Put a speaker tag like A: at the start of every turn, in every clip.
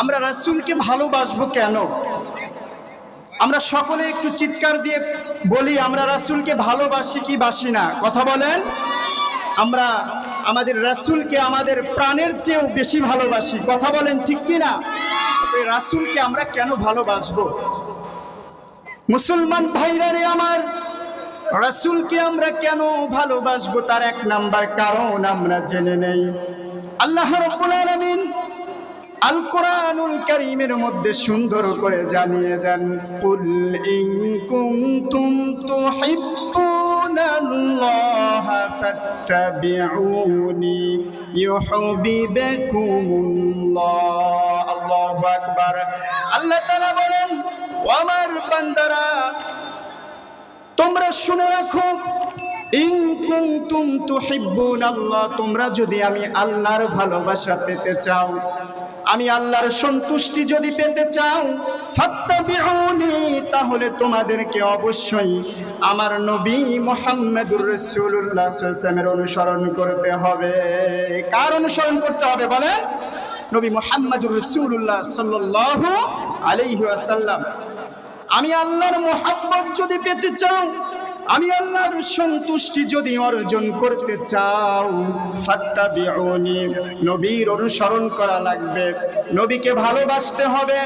A: আমরা রাসূলকে ভালোবাসবো কেন? আমরা সকলে একটু চিৎকার দিয়ে বলি, আমরা রাসূলকে ভালোবাসি কি বাসি না? কথা বলেন। আমরা আমাদের রাসূলকে আমাদের প্রাণের চেয়েও বেশি ভালোবাসি। কথা বলেন ঠিক কি না রাসূলকে আমরা কেন ভালোবাসবো? মুসলমান ভাইরা রে আমার, রাসূলকে আমরা কেন ভালোবাসবো? তার এক নাম্বার কারণ আমরা জেনে নেই। আল্লাহ রাব্বুল আলামিন আল কোরআনুল কারীমের মধ্যে সুন্দর করে জানিয়ে দেন, কুল ইন কুনতুম তুহিব্বুনাল্লাহ ফাত্তাবিউনি ইউহিব্বুকুমুল্লাহ। আল্লাহু আকবার। আল্লাহ তাআলা বলেন, ও আমার বান্দারা, তোমরা শুনে রাখো, ইন কুনতুম তুহিব্বুন আল্লাহ, তোমরা যদি আমি আল্লাহর ভালোবাসা পেতে চাও আমি আল্লাহর সন্তুষ্টি যদি পেতে চাও, ফাত্তাবিউনি, তাহলে তোমাদেরকে অবশ্যই আমার নবী মোহাম্মদুর সাল্লাল্লাহু অনুসরণ করতে হবে। কার অনুসরণ করতে হবে বলেন? নবী মোহাম্মদুর রাসূলুল্লাহ সাল্লাল্লাহু আলাইহি আমি আল্লাহর মোহাব্বত যদি পেতে চাও আমি আল্লাহর সন্তুষ্টি যদি অর্জন করতে চাও, ফাত্তাবিউনি, নবীর অনুসরণ করা লাগবে। নবীকে ভালোবাসতে হবে।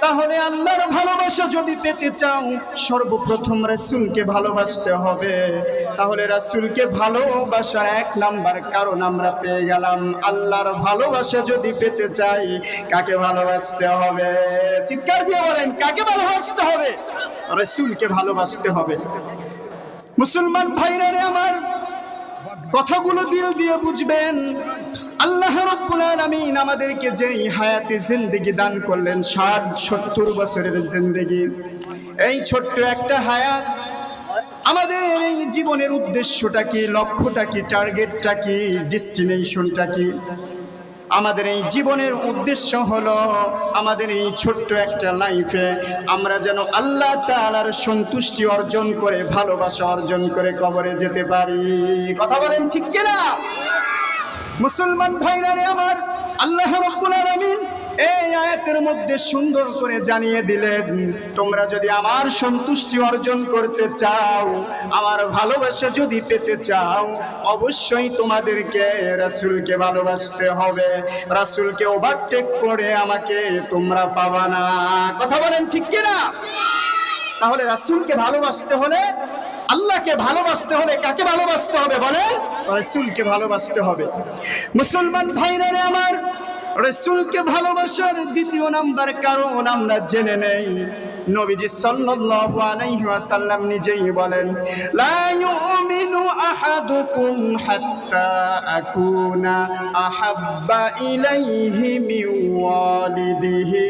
A: তাহলে আল্লাহর ভালোবাসা যদি পেতে চাও, সর্বপ্রথম রাসূলকে ভালোবাসতে হবে। তাহলে রাসূলকে ভালোবাসার এক নাম্বার কারণ আমরা পেয়ে গেলাম। আল্লাহর ভালোবাসা যদি পেতে চাই, কাকে ভালোবাসতে হবে? চিৎকার দিয়ে বলেন, কাকে ভালোবাসতে হবে? রাসূলকে ভালোবাসতে হবে। মুসলমান ভাইরা আমার, কথাগুলো দিল দিয়ে বুঝবেন। আল্লাহ রাব্বুল আলামিন আমাদেরকে যেই হায়াতে জিন্দেগি দান করলেন 60 70 বছরের জিন্দেগি। এই ছোট্ট একটা হায়াত, আমাদের এই জীবনের উদ্দেশ্যটা কি, লক্ষ্যটা কি টার্গেটটা কি ডেস্টিনেশনটা কি? আমাদের এই জীবনের উদ্দেশ্য হলো আমাদের এই ছোট্ট একটা লাইফে আমরা যেন আল্লাহ তালার সন্তুষ্টি অর্জন করে, ভালোবাসা অর্জন করে কবরে যেতে পারি। কথা বলেন ঠিক কিনা? মুসলমান ভাইরারে আমার, আল্লাহ রকুল আলামিন এই আয়াতের মধ্যে সুন্দর করে জানিয়ে দিলেন, তোমরা যদি আমার সন্তুষ্টি অর্জন করতে চাও, আমার ভালোবাসা যদি পেতে চাও, অবশ্যই তোমাদেরকে রাসূলকে ভালোবাসতে হবে। রাসূলকে ওভারটেক করে আমাকে তোমরা পাবা না। কথা বলেন ঠিক কিনা? তাহলে রাসূলকে ভালোবাসতে হলে, আল্লাহকে ভালোবাসতে হলে কাকে ভালোবাসতে হবে বলে রাসূলকে ভালোবাসতে হবে। মুসলমান ভাইরারে আমার রসুলকে ভালোবাসার দ্বিতীয় নাম্বার কারণ আমরা জেনে নেই। নবীজি সাল্লাল্লাহু আলাইহি ওয়াসাল্লাম নিজেই বলেন, লা ইউমিনু আহাদুকুম হাত্তা আকুনা আহাব্বা ইলাইহি মিন ওয়ালিদিহি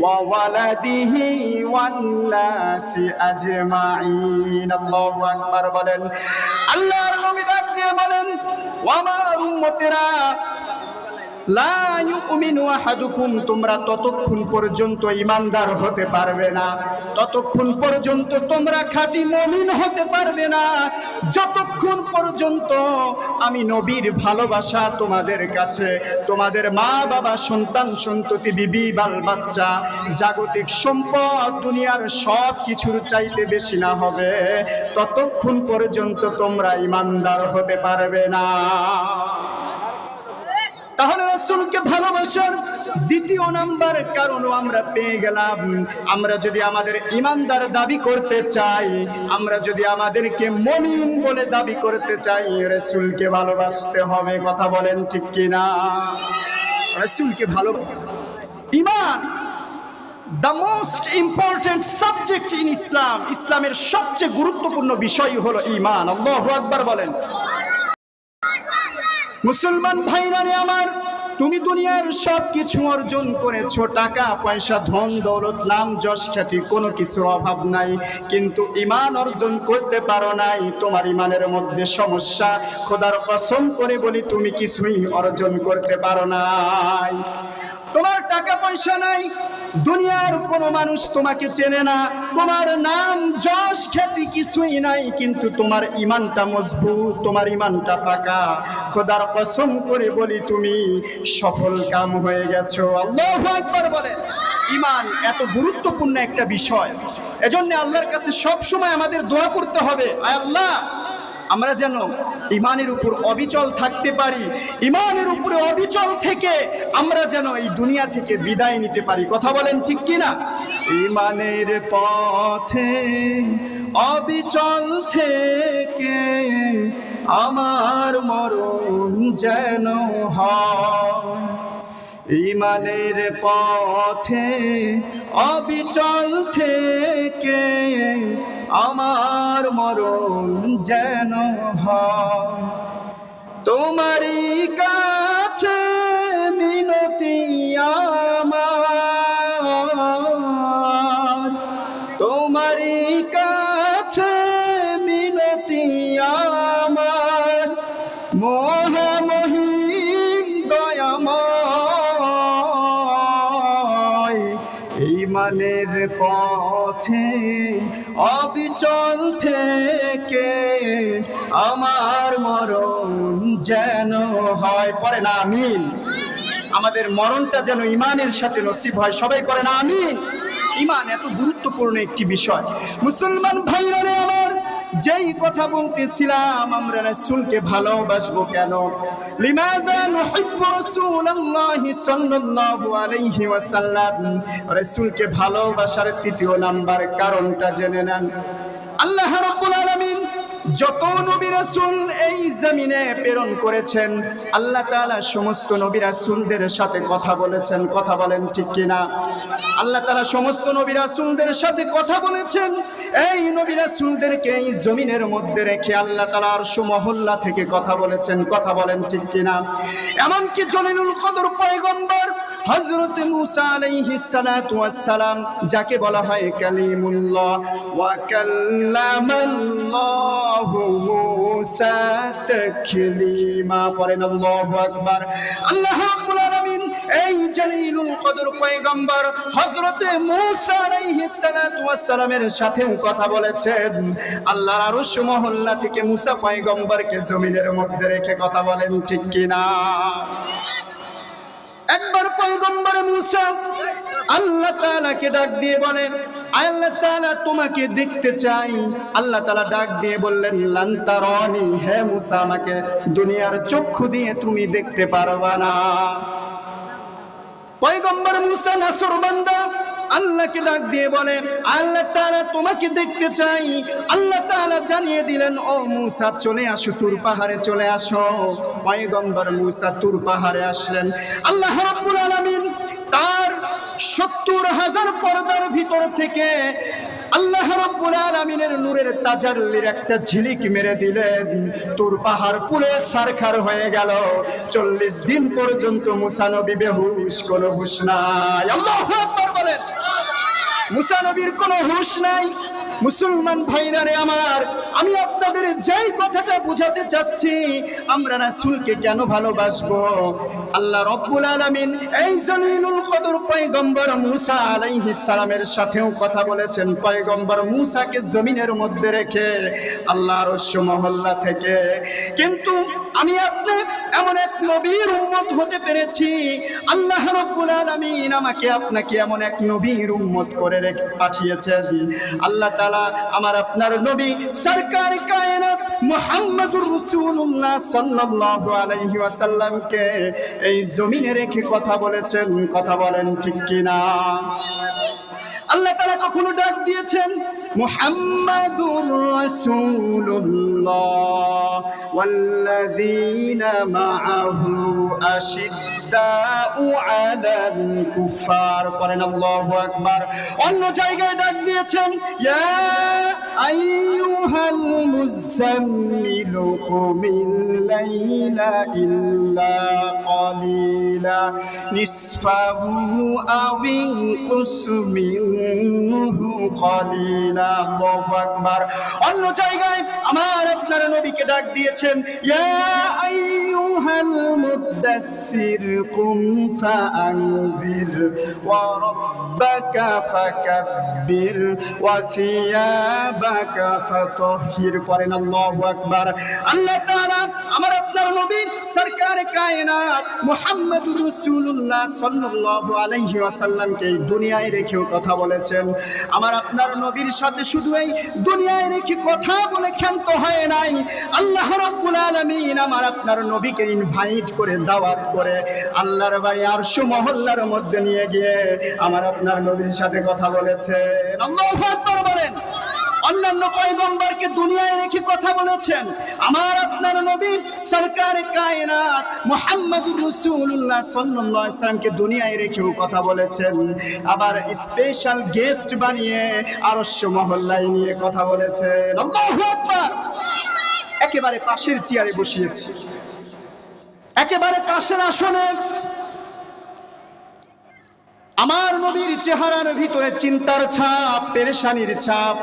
A: ওয়া ওয়ালাদিহি ওয়ান নাসি আজমাইন। আল্লাহু আকবার বলেন। আল্লাহর নবী ডাক বলেন ও আমার উম্মতেরা তোমরা ততক্ষণ পর্যন্ত ইমানদার হতে পারবে না। ততক্ষণ পর্যন্ত তোমরা খাঁটি মমিন হতে পারবে না। যতক্ষণ পর্যন্ত আমি নবীর ভালোবাসা তোমাদের কাছে, তোমাদের মা বাবা, সন্তান সন্ততি, বিবি, বাল বাচ্চা, জাগতিক সম্পদ, দুনিয়ার সব কিছুর চাইতে বেশি না হবে, ততক্ষণ পর্যন্ত তোমরা ইমানদার হতে পারবে না। তাহলে রসুলকে ভালোবাসার দ্বিতীয় নাম্বার কারণও আমরা পেয়ে গেলাম। আমরা যদি আমাদের ইমানদার দাবি করতে চাই, আমরা যদি আমাদেরকে মমিন বলে দাবি করতে চাই, রাসূলকে ভালোবাসতে হবে, কথা বলেন ঠিক কিনা? রাসূলকে ভালো ইমান the most important subject in Islam ইসলামের সবচেয়ে গুরুত্বপূর্ণ বিষয় হলো ইমান আল্লাহু আকবার বলেন। মুসলমান ভাইরারে আমার, তুমি দুনিয়ার সব কিছু অর্জন করেছ, টাকা, পয়সা, ধন, দৌলত, নাম, যশ, খ্যাতি, কোনো কিছুর অভাব নাই। কিন্তু ইমান অর্জন করতে পারো নাই, তোমার ইমানের মধ্যে সমস্যা। খোদার কসম করে বলি, তুমি কিছুই অর্জন করতে পারো নাই। তোমার টাকা পয়সা নাই, দুনিয়ার কোনো মানুষ তোমাকে চেনে না। তোমার নাম যশ, খ্যাতি কিছুই নাই, কিন্তু তোমার ইমানটা মজবুত, তোমার ইমানটা পাকা। খোদার কসম করে বলি তুমি, সফল কাম হয়ে গেছো। আল্লাহ একবার বলে। ইমান এত গুরুত্বপূর্ণ একটা বিষয়। এজন্য আল্লাহর কাছে সব সময় আমাদের দোয়া করতে হবে। আল্লাহ! আমরা যেন ইমানের উপর অবিচল থাকতে পারি, ইমানের উপরে অবিচল থেকে আমরা যেন এই দুনিয়া থেকে বিদায় নিতে পারি। কথা বলেন ঠিক কিনা? ইমানের পথে অবিচল থেকে আমার মরণ যেন ইমানের পথে অবিচল থেকে আমার মরণ যেন তোমারই কাছে মিনতি আমার। তোমারই কাছে মিনতি আমার। মহামহিম দয়াময় ইমানের পথে অবিচল থেকে আমার মরণ যেন হয়। পরে না, আমিন। আমাদের মরণটা যেন ইমানের সাথে নসিব হয়। সবাই করে না, আমিন। ইমান এত গুরুত্বপূর্ণ একটি বিষয়। মুসলমান ভাইরা আমার যেই কথা বলতেছিলাম, আমরা রাসূলকে ভালোবাসবো কেন? লিমাদা নুহিব্বু রাসূলুল্লাহি সাল্লাল্লাহু আলাইহি ওয়াসাল্লাম। রাসূলকে ভালোবাসার তৃতীয় নাম্বার কারণটা জেনে নেন। আল্লাহ রাব্বুল যত নবী রাসূল এই জমিনে প্রেরণ করেছেন, আল্লাহ তাআলা সমস্ত নবী রাসূলদের সাথে কথা বলেছেন। কথা বলেন ঠিক কিনা? আল্লাহ তাআলা সমস্ত নবী রাসূলদের সাথে কথা বলেছেন। এই নবী রাসূলদেরকে এই জমিনের মধ্যে রেখে আল্লাহ তাআলা আরশ মহল্লা থেকে কথা বলেছেন। কথা বলেন ঠিক কিনা? এমনকি জলিলুল কদর পয়গম্বর হযরত মুসা আলাইহিস সালাতু ওয়াস সালাম যাকে বলা হয় কালিমুল্লাহ, ওয়া কাল্লামাল্লাহু মুসা তাকলিমা। পড়েন আল্লাহু আকবার। আল্লাহ রাব্বুল আলামিন, এই জলিলুল কদর পয়গম্বর হযরত মুসা আলাইহিস সালাতু ওয়াস সাথেও কথা বলেছেন। আল্লাহর আরশ মহল্লা থেকে মুসা পয়গম্বরকে জমিনের মধ্যে রেখে কথা বলেন, ঠিক কিনা? একবার পয়গম্বর মুসা আল্লাহ তাআলাকে ডাক দিয়ে বলেন, আল্লাহ তাআলা তোমাকে দেখতে চাই। আল্লাহ তাআলা ডাক দিয়ে বললেন লান্তারনি হে মুসা, আমাকে দুনিয়ার চক্ষু দিয়ে তুমি দেখতে পারবা না। পয়গম্বর মুসা, নাসর বান্দা আল্লাহকে ডাক দিয়ে বলে, আল্লাহ তাআলা তোমাকে দেখতে চাই। আল্লাহ তাআলা জানিয়ে দিলেন, ও মুসা, চলে আসো, তুর পাহাড়ে চলে আসো। পয়গম্বর মুসা তুর পাহাড়ে আসলেন। আল্লাহ রাব্বুল আলামিন তার সত্তর হাজার পর্দার ভিতর থেকে আল্লাহ রাব্বুল আলামিনের নূরের তাজাল্লির একটা ঝিলিক মেরে দিলেন। তোর পাহাড় পুরে সারখার হয়ে গেল। চল্লিশ দিন পর্যন্ত মুসা নবী বেহুশ, কোনো হুশ নাই। আল্লাহু আকবার বলেন। মুসা নবীর কোনো হুশ নাই। মুসলমান ভাইরা রে আমার আমি আপনাদের যেই কথাটা বুঝাতে চাচ্ছি, আমরা রাসূলকে কেন ভালোবাসবো? আল্লাহ রব্বুল আলামিন এই জলিলুল কদর পয়গম্বর মুসা আলাইহিস সালামের সাথেও কথা বলেছেন। পয়গম্বর মুসাকে জমিনের মধ্যে রেখে আল্লাহর রস্য মহল্লা থেকে। কিন্তু আমি আপনি এমন এক নবীর উম্মত হতে পেরেছি, আল্লাহ রব্বুল আলামিন আমাকে আপনাকে এমন এক নবীর উম্মত করে রেখে পাঠিয়েছেন। আল্লাহ তাআলা আমার আপনার নবী সরকার কায়নাত মুহাম্মাদুর রাসূলুল্লাহ সাল্লাল্লাহু আলাইহি ওয়াসাল্লামকে এই জমিনে রেখে কথা বলেছেন। কথা বলেন ঠিক কিনা? আল্লাহ তাআলা কখনো ডাক দিয়েছেন মুহাম্মাদুর রাসূলুল্লাহ ওয়াল্লাযীনা মাআহু আশিদ্দাউ আলাল কুফার করেন আল্লাহু আকবার অন্য জায়গায় ডাক দিয়েছেন ইয়া আইয়ুহাল মুজাম্মিলু কুমিল লাইলা ইল্লা قليلا نصفه أو انقص منه قليلا আল্লাহু আকবার। অন্য জায়গায় আমার আপনার নবীকে ডাক দিয়েছেন ইয়া আইয়ুহাল মুদ্দাসসির فذكر قم فأنذر وربك فكبر وثيابك فطهر করেন আল্লাহু আকবার আল্লাহ তাআলা আমার আপনার নবী সরকার কায়নাত মুহাম্মদুর রাসূলুল্লাহ সাল্লাল্লাহু আলাইহি ওয়াসাল্লামকে এই দুনিয়ায় রেখেও কথা বলেছেন আমার আপনার নবীর সাথে শুধু এই দুনিয়ায় রেখে কথা বলে ক্ষান্ত হয় নাই আল্লাহ রাব্বুল আলামিন আমার আপনার নবীকে ইনভাইট করে দাওয়াত করে আল্লাহর বাড়ি আরশু মহল্লার মধ্যে নিয়ে গিয়ে আমার আপনার নবীর সাথে কথা বলেছেন আল্লাহু আকবার বলেন। অন্যান্য পয়গম্বরকে দুনিয়ায় রেখে কথা বলেছেন। আমার আপনার নবী সরকার কায়নাত মুহাম্মদুর রাসূলুল্লাহ সাল্লাল্লাহু আলাইহি দুনিয়ায় রেখেও কথা বলেছেন। আবার স্পেশাল গেস্ট বানিয়ে আরশ্য মহল্লায় নিয়ে কথা বলেছেন। আল্লাহু আকবার। একেবারে পাশের চেয়ারে বসিয়েছি। একেবারে পাশের আসনে। আমার নবীর চেহারার ভিতরে চিন্তার ছাপ, পেরেশানির ছাপ।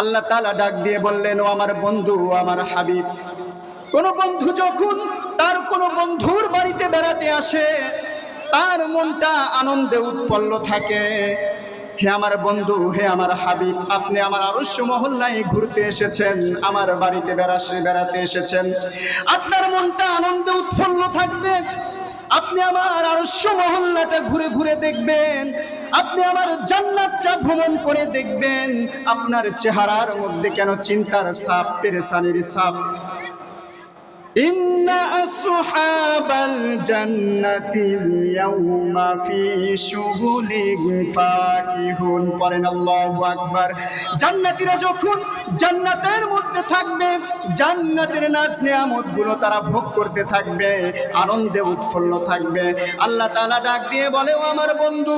A: আল্লাহ তালা ডাক দিয়ে বললেন, ও আমার বন্ধু আমার হাবিব, কোন বন্ধু যখন তার কোন বন্ধুর বাড়িতে বেড়াতে আসে, তার মনটা আনন্দে উৎপল্ল থাকে। হে আমার বন্ধু, হে আমার হাবিব, আপনি আমার আরস্য মহল্লায় ঘুরতে এসেছেন, আমার বাড়িতে বেড়াসে বেড়াতে এসেছেন। আপনার মনটা আনন্দে উৎফুল্ল থাকবে। আপনি আমার আরস্য মহল্লাটা ঘুরে ঘুরে দেখবেন। আপনি আমার জান্নাতটা ভ্রমণ করে দেখবেন। আপনার চেহারার মধ্যে কেন চিন্তার সাপ পেরেসানির সাপ إن أصحاب الجنة اليوم في شغل فاكهون পড়েন আল্লাহু আকবার জান্নাতীরা যখন জান্নাতের মধ্যে থাকবে জান্নাতের নাজ নিয়ামত গুলো তারা ভোগ করতে থাকবে আনন্দে উৎফুল্ল থাকবে আল্লাহ তাআলা ডাক দিয়ে বলে ও আমার বন্ধু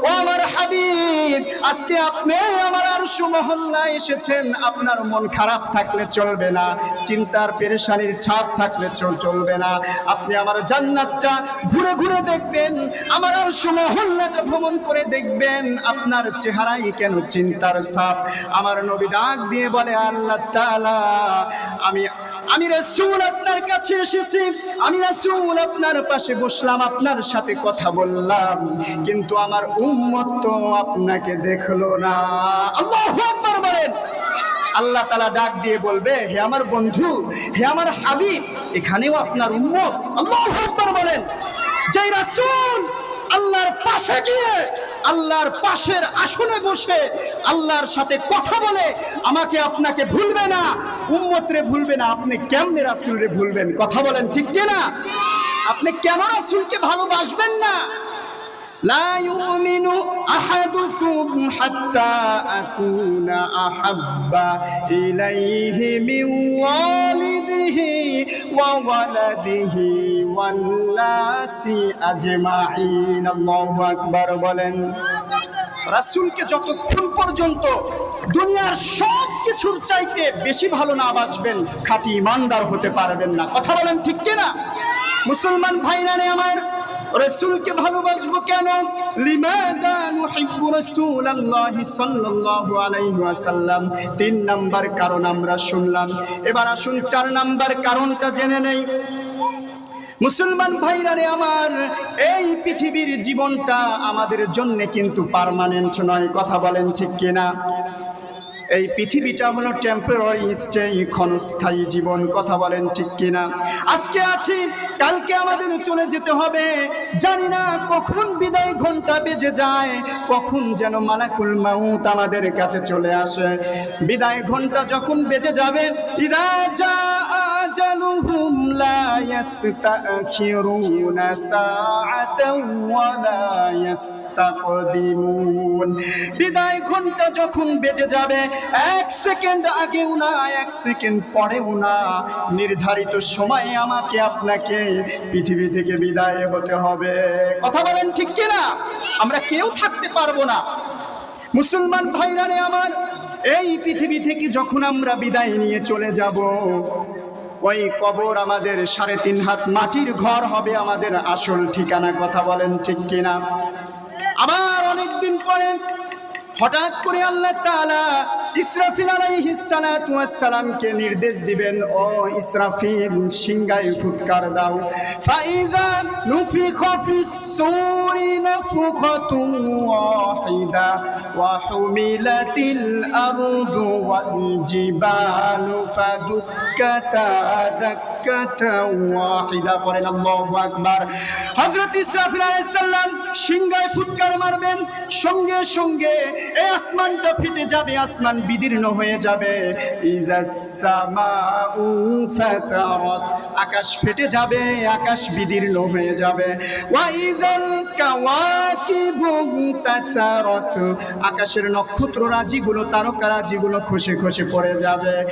A: ও আমার হাবিব আজকে আপনি আমার আরশ মহল্লায় এসেছেন আপনার মন খারাপ থাকলে চলবে না চিন্তার পেরেশানির ছাপ থাকলে চল, চলবে না। আপনি আমার জান্নাতটা ঘুরে ঘুরে দেখবেন, আমার আরশ মহল্লাটা ভ্রমণ করে দেখবেন। আপনার চেহারাই কেন চিন্তার ছাপ? আমার নবী ডাক দিয়ে বলে, আল্লাহ তাআলা, আমি আমি রাসূল আপনার কাছে এসেছি। আমি রাসূল আপনার পাশে বসলাম, আপনার সাথে কথা বললাম। কিন্তু আমার উম্মত তো আপনাকে দেখল না। আল্লাহু আকবার বলেন। আল্লাহ তালা ডাক দিয়ে বলবে, হে আমার বন্ধু, হে আমার হাবিব, এখানেও আপনার উম্মত। আল্লাহ আকবার বলেন যে রাসূল আল্লাহর পাশে গিয়ে, আল্লাহর পাশের আসনে বসে আল্লাহর সাথে কথা বলে, আমাকে আপনাকে ভুলবে না। উম্মতরে ভুলবে না, আপনি কেমনে রাসূলরে ভুলবেন? কথা বলেন ঠিক কিনা? আপনি কেন রাসূলকে ভালোবাসবেন না? لا يؤمن أحدكم حتى أكون أحب إليه من والده وولده والناس أجمعين الله أكبر বলেন রাসূলকে যতক্ষণ পর্যন্ত দুনিয়ার সব কিছুর চাইতে বেশি ভালো না বাঁচবেন খাঁটি ইমানদার হতে পারবেন না কথা বলেন ঠিক কিনা মুসলমান ভাইরা নে আমার রসুলকে ভালোবাসবো কেন? তিন নাম্বার কারণ আমরা শুনলাম। এবার আসুন চার নাম্বার কারণটা জেনে নেই। মুসলমান ভাইরা রে আমার, এই পৃথিবীর জীবনটা আমাদের জন্য কিন্তু পার্মানেন্ট নয়। কথা বলেন ঠিক কিনা? এই পৃথিবীটা হলো টেম্পোরারি স্টে ক্ষণস্থায়ী জীবন, কথা বলেন ঠিক কিনা? আজকে আছি, কালকে আমাদের চলে যেতে হবে। জানি না কখন বিদায় ঘণ্টা বেজে যায়, কখন যেন মালাকুল মাউত আমাদের কাছে চলে আসে। বিদায় ঘণ্টা যখন বেজে যাবে, ইদা যা লা ইয়াস্তাখিরুনা সাআতাও ওয়া লা ইয়াস্তাকদিমুন বিদায় ঘণ্টা যখন বেজে যাবে, এক সেকেন্ড আগেও না, এক সেকেন্ড পরেও না। নির্ধারিত সময়ে আমাকে আপনাকে পৃথিবী থেকে বিদায় হতে হবে। কথা বলেন ঠিক কিনা? আমরা কেউ থাকতে পারব না। মুসলমান ভাইরানে আমার, এই পৃথিবী থেকে যখন আমরা বিদায় নিয়ে চলে যাব ওই কবর আমাদের সাড়ে তিন হাত মাটির ঘর হবে আমাদের আসল ঠিকানা, কথা বলেন ঠিক কিনা? আবার অনেকদিন পরে হঠাৎ করে আল্লাহ তাআলা ইসরাফিল আলাইহিস সালাতু ওয়াস সালামকে নির্দেশ দিবেন, ও ইসরাফিল, সিংহায় ফুৎকার দাও। ফাইদা নুফিখা ফিস সূরি নাফখাতুন ওয়াহিদা ওয়া হুমিলাতিল আরদু ওয়াল জিবালু ফাদুক্কাতা দাক্কাতা বিদীর্ণ হয়ে যাবে। আকাশ ফেটে যাবে, আকাশ বিদীর্ণ হয়ে যাবে। আকাশের নক্ষত্র রাজিগুলো, তারকা রাজিগুলো খসে খসে পড়ে যাবে।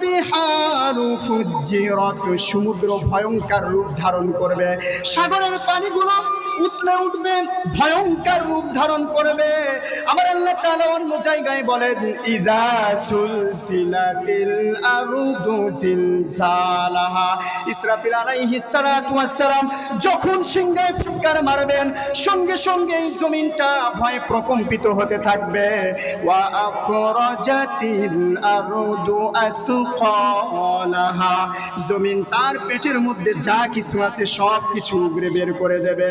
A: বিহারু ফুজ্জিরাত সমুদ্র ভয়ঙ্কর রূপ ধারণ করবে। সাগরের পানিগুলো উতলে উঠবে, ভয়ঙ্কর রূপ ধারণ করবে। আমার আল্লাহ তাআলা অন্য জায়গায় বলেন, ইদা সুলসিলাতিল আরদু জিলজালাহা ইসরাফিল আলাইহিস সালাতু ওয়াস সালাম যখন সিংহায় ফুৎকার মারবেন, সঙ্গে সঙ্গে এই জমিনটা ভয়ে প্রকম্পিত হতে থাকবে। ওয়া আখরাজাতিল আরদু আসকালাহা জমিন তার পেটের মধ্যে যা কিছু আছে সব কিছু উগরে বের করে দেবে।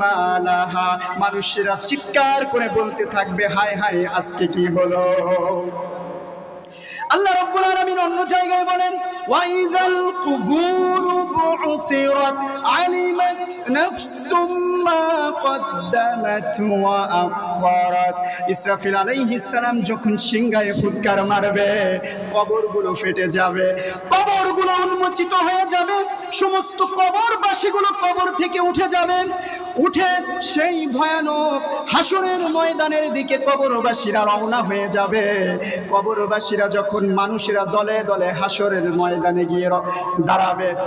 A: মালাহা মানুষেরা চিৎকার করে বলতে থাকবে, হায় হায়, আজকে কি হলো? আল্লাহ রব্বুল আলামিন অন্য জায়গায় বলেন কুবুরু বুসিরাত আলিমাত নাফসুম মা কদ্দামাত ওয়া আখরাত ইসরাফিল আলাইহিস সালাম যখন সিংহায় ফুৎকার মারবে, কবরগুলো ফেটে যাবে, কবরগুলো উন্মোচিত হয়ে যাবে, সমস্ত কবরবাসীগুলো কবর থেকে উঠে যাবে, উঠে সেই ভয়ানক হাসরের ময়দানের দিকে কবরবাসীরা রওনা হয়ে যাবে। কবরবাসীরা যখন মানুষেরা দলে দলে হাসরের ময়দানে গিয়ে র- দাঁড়াবে।